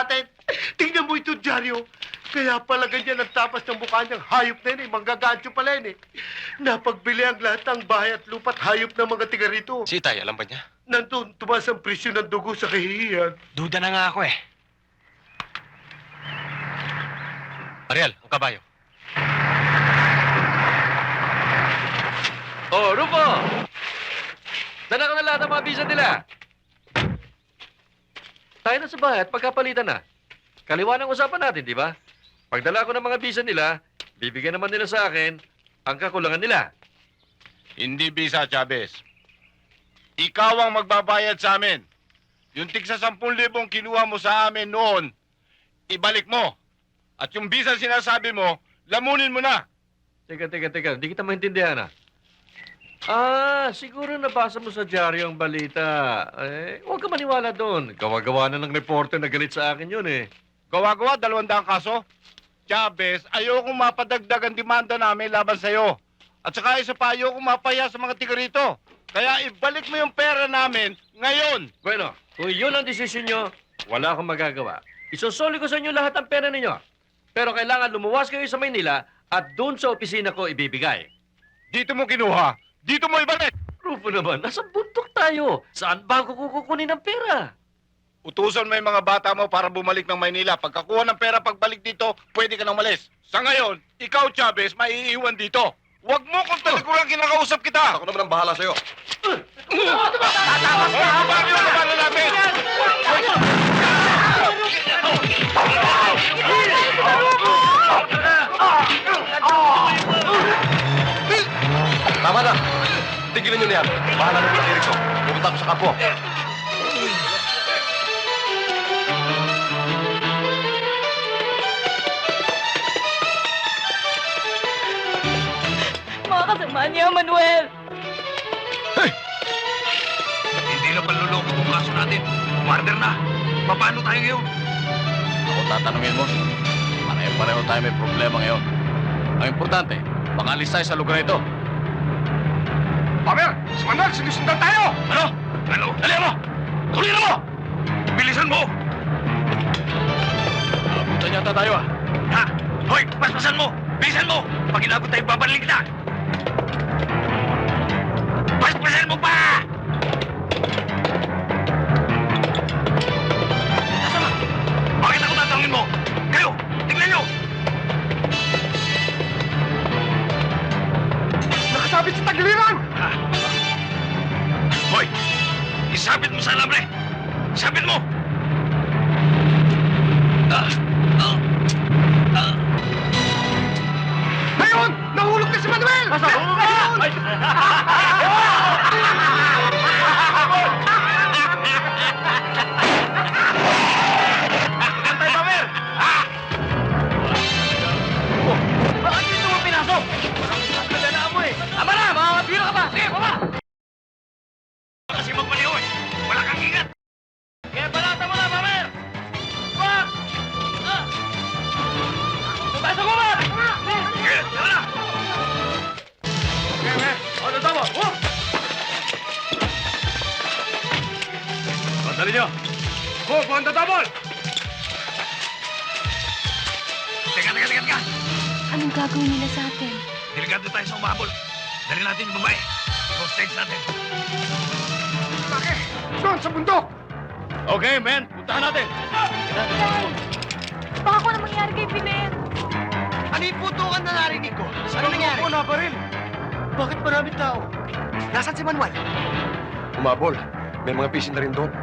natin. Tingnan mo ito, Diaryo. Kaya pala ganyan ang tapas ng mukha niyang hayop na yun eh. Manggagancho pala yun eh. Napagbili ang lahat ng bahay at lupa't hayop ng mga tiga rito. Si Itay, alam ba niya? Nandun, tumaas ang presyo ng dugo sa kahihiyan. Duda na nga ako eh. Ariel, ang kabayo. Oh, Rufo! Dala ko na lahat ng mga visa nila. Tayo na sa bahay at pagkapalitan na. Kaliwa ng usapan natin, di ba? Pagdala ko ng mga visa nila, bibigyan naman nila sa akin ang kakulangan nila. Hindi bisa, Chavez. Ikaw ang magbabayad sa amin. Yung tig sa 10,000 kinuha mo sa amin noon, ibalik mo. At yung bisa sinasabi mo, lamunin mo na. Teka, teka, teka. Hindi kita maintindihan, ah. Ah, siguro nabasa mo sa dyaryo ang balita. Eh, huwag ka maniwala doon. Gawa-gawa na ng reporter na galit sa akin yun, eh. Gawa-gawa, dalawandang kaso. Chavez, ayokong mapadagdag ang demanda namin laban sa'yo. At saka isa pa, ayokong mapaya sa mga tiga rito. Kaya ibalik mo yung pera namin ngayon. Bueno, kung yun ang desisyon nyo, wala akong magagawa. Isusoli ko sa inyo lahat ang pera ninyo. Pero kailangan lumuwas kayo sa Maynila at doon sa opisina ko ibibigay. Dito mo kinuha. Dito mo ibalik. Rufo naman, nasa bundok tayo. Saan ba ako kukunin ng pera? Utusan mo yung mga bata mo para bumalik ng Maynila. Pagkakuha ng pera pagbalik dito, pwede ka nang malis. Sa ngayon, ikaw, Chavez, maiiwan dito. Huwag mo kung talagang kinakausap kita. Ako naman ang bahala sa'yo. Paano yung labanan natin? Tama na! Tigilan nyo na yan. Bahala na yung Erickson. Pupunta ako sa kampo. Mga kasama niya, Manuel! Hindi na panluloko itong kaso natin. Murder na. Paano tayo ngayon? Ako tatanungin mo. Pareho-pareho tayo may problema ngayon. Ang importante, pangalis tayo sa lugar na ito. Pamer! Si Manuel, sinusundan tayo! Ano? Ano? Dali mo! Tuloy mo! Bilisan mo! Abutan yata tayo ah. Ha? Hoy! Paspasan mo! Bilisan mo! Pag inabot tayo, babalik kita! Paspasan mo pa! Ha? Hoy! Isabit mo sa alambre! Isabit mo! Ah! Ah! Ah! Ayun! Nahulog na si Manuel! Antay, Doon, sa bundok! Okay, men. Puntahan natin. Baka kung ano mangyari kay Pilen? Ano yung putukan na narinig ko? Ano nangyari? Ano pa rin? Bakit maraming tao? Nasaan si Manuel? Umabol. May mga pisin na rin doon.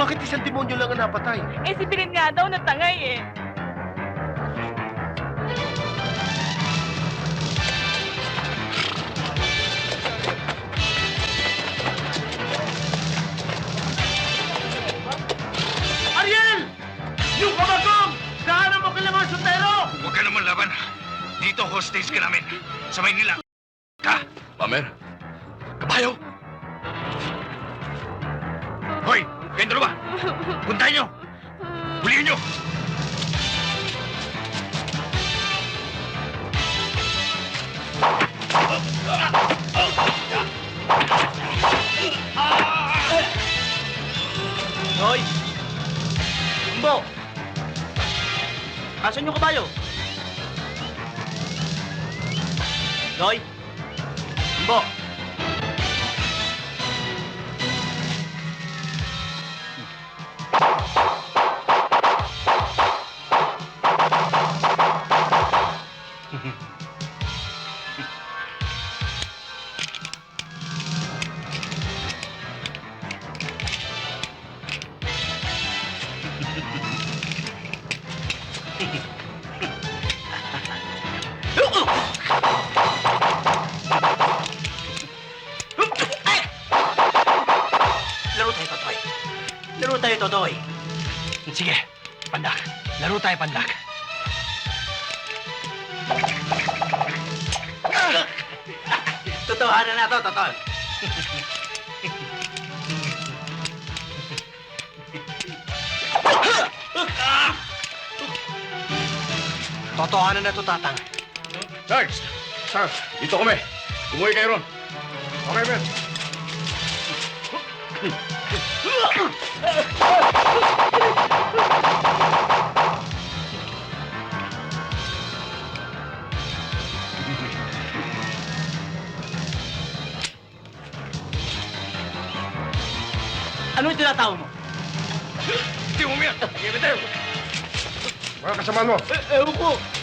Bakit isang demonyo lang ang napatay? Eh, si Pilen nga daw natangay eh. Hostage ka namin. Sa Maynila. Ka! Pamer? Kabayo! Hoy! Kayong dalawa! Puntahan nyo! Huliin nyo! Hoy! Umbo! Asan yung kabayo? Hoy! Umbo! Laro Tayo, Totoy. Sige, pandak. Laro tayo, pandak. Totohanan na to, Totoy. Totohanan na to, Tatang. Sarge! Sarge! Dito kami. Umuwi kayo ron. Okay, Ben. Ano yung tinatawag mo? Hindi mo! Sige, tayo! Mga kasama mo. Eh, ewan ko.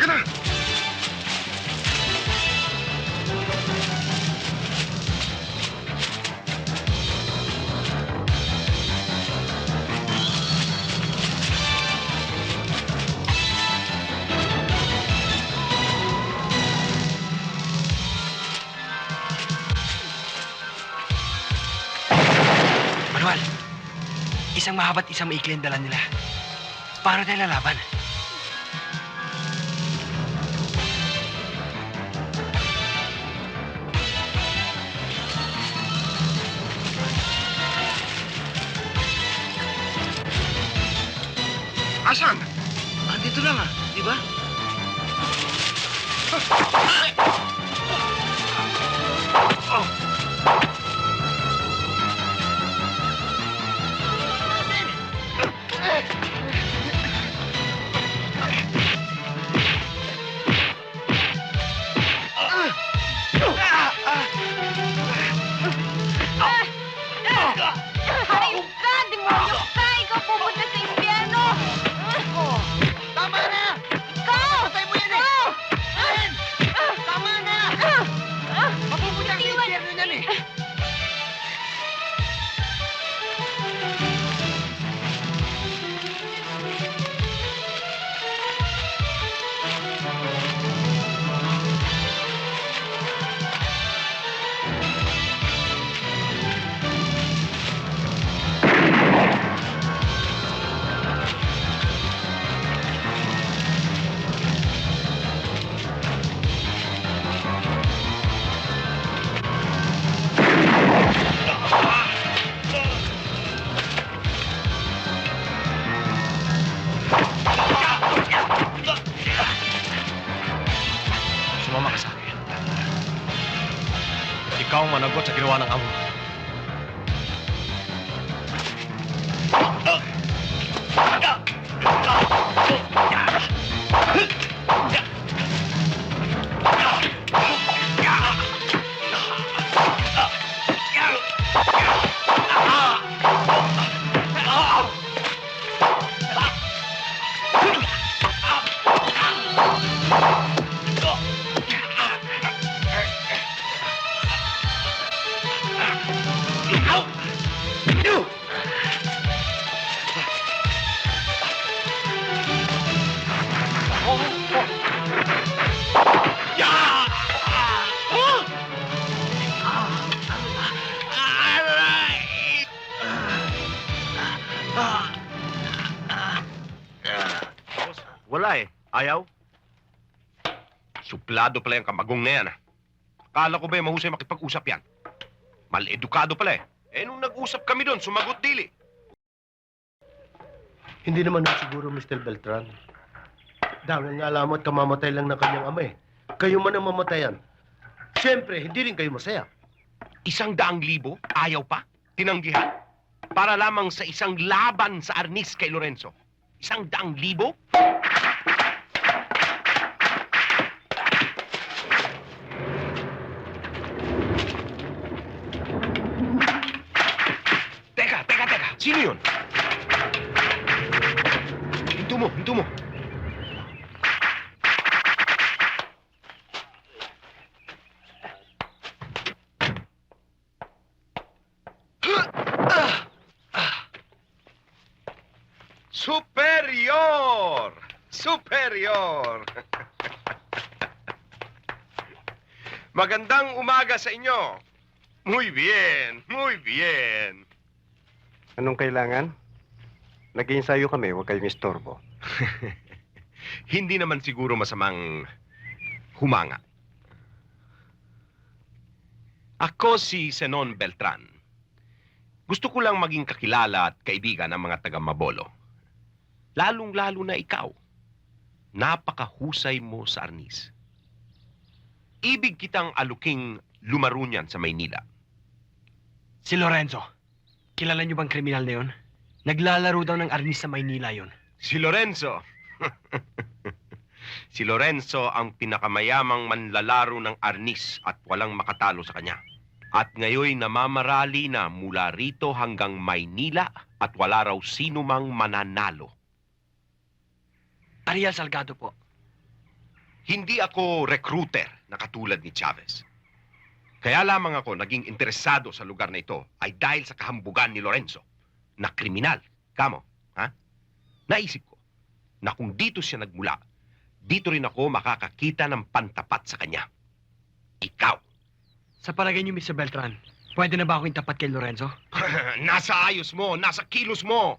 Hindi ka na. Manuel, isang mahaba at isang maikli ang dala nila. Paano tayo lalaban? Asan? Andito lang ah, di ba? Hayop Ikaw ang managot sa ginawa ng amo. Ayaw? Suplado pala yung kamagong na yan, ah. Akala ko ba yung mahusay makipag-usap yan? Mal-edukado pala eh. Eh, nung nag-usap kami doon, sumagot dili. Hindi naman ho siguro, Mr. Beltran. Dahil nga alam mo at kamamatay lang ng kanyang ama eh. Kayo man ang mamatayan. Siyempre, hindi rin kayo masaya. Isang daang libo? Ayaw pa? Tinanggihan? Para lamang sa isang laban sa Arnis kay Lorenzo. Isang daang libo? Teka, teka, teka. Sino yun? Hinto mo, hinto mo. Superior! Superior! Magandang umaga sa inyo. Muy bien, muy bien. Anong kailangan? Nag-iinsayo kami, huwag kayong istorbo. Hindi naman siguro masamang humanga. Ako si Senon Beltran. Gusto ko lang maging kakilala at kaibigan ng mga taga Mabolo. Lalong-lalo na ikaw. Napakahusay mo sa arnis. Ibig kitang aluking lumaro niyan sa Maynila. Si Lorenzo. Kilala niyo bang kriminal na yun? Naglalaro daw ng arnis sa Maynila yon. Si Lorenzo. si Lorenzo ang pinakamayamang manlalaro ng arnis at walang makatalo sa kanya. At ngayoy namamarali na mula rito hanggang Maynila at wala raw sino mang mananalo. Ariel Salgado po. Hindi ako recruiter na katulad ni Chavez. Kaya lamang ako naging interesado sa lugar na ito ay dahil sa kahambugan ni Lorenzo na kriminal. Kamo, ha? Naisip ko na kung dito siya nagmula, dito rin ako makakakita ng pantapat sa kanya. Ikaw. Sa palagay niyo, Mr. Beltran, pwede na ba akong tapat kay Lorenzo? nasa ayos mo, nasa kilos mo.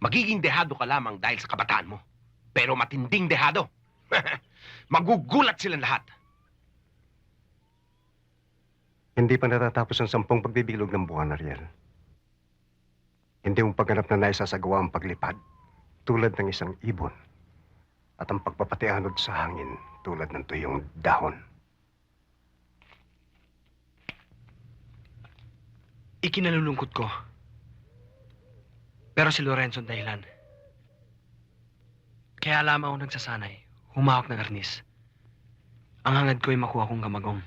Magiging dehado ka lamang dahil sa kabataan mo. Pero matinding dehado. Magugulat silang lahat. Hindi pa natatapos ang sampung pagbibilog ng buwan, Ariel. Hindi mo pagganap na naisasagawa ang paglipad tulad ng isang ibon at ang pagpapatianod sa hangin tulad ng tuyong dahon. Ikinalulungkot ko. Pero si Lorenzo ang dahilan. Kaya lamang ako nagsasanay, humawak ng arnis. Ang hangad ko ay makuha kong gamagong.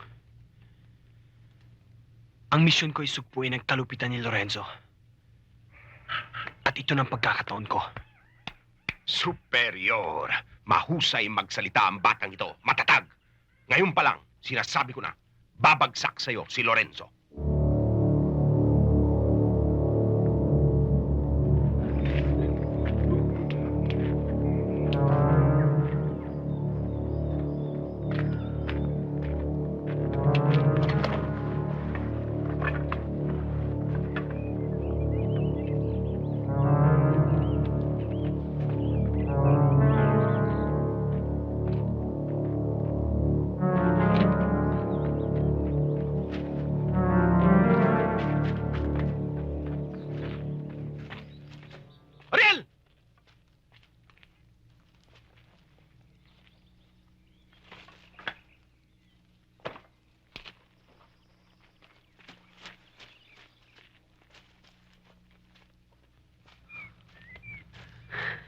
Ang misyon ko ay sugpuin ang kalupitan ni Lorenzo. At ito ng pagkakataon ko. Superior. Mahusay magsalita ang batang ito. Matatag. Ngayon pa lang, sinasabi ko na, babagsak sa'yo si Lorenzo.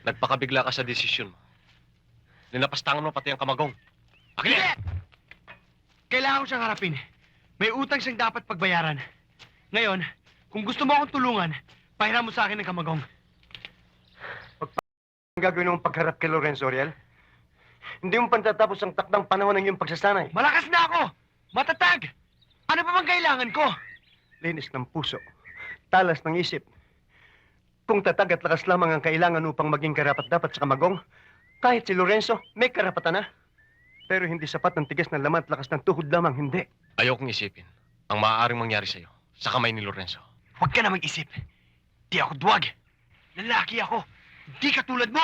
Nagpakabigla ka sa desisyon mo. Linapastangan mo pati ang kamagong. Akin Hindi! Kailangan ko siyang harapin. May utang siyang dapat pagbayaran. Ngayon, kung gusto mo akong tulungan, pahiram mo sa akin ng kamagong. Ang gagawin mong pagharap kay Lorenzo Ariel? Hindi mo pantatapos ang takdang panahon ng iyong pagsasanay. Malakas na ako! Matatag! Ano pa bang kailangan ko? Linis ng puso. Talas ng isip. Kung tatag at lakas lamang ang kailangan upang maging karapat-dapat sa kamagong, kahit si Lorenzo, may karapatan na. Pero hindi sapat ng tigas ng laman at lakas ng tuhod lamang, hindi. Ayokong isipin ang maaaring mangyari sa'yo sa kamay ni Lorenzo. Huwag ka na mag-isip. Di ako duwag. Lalaki ako. Di katulad mo.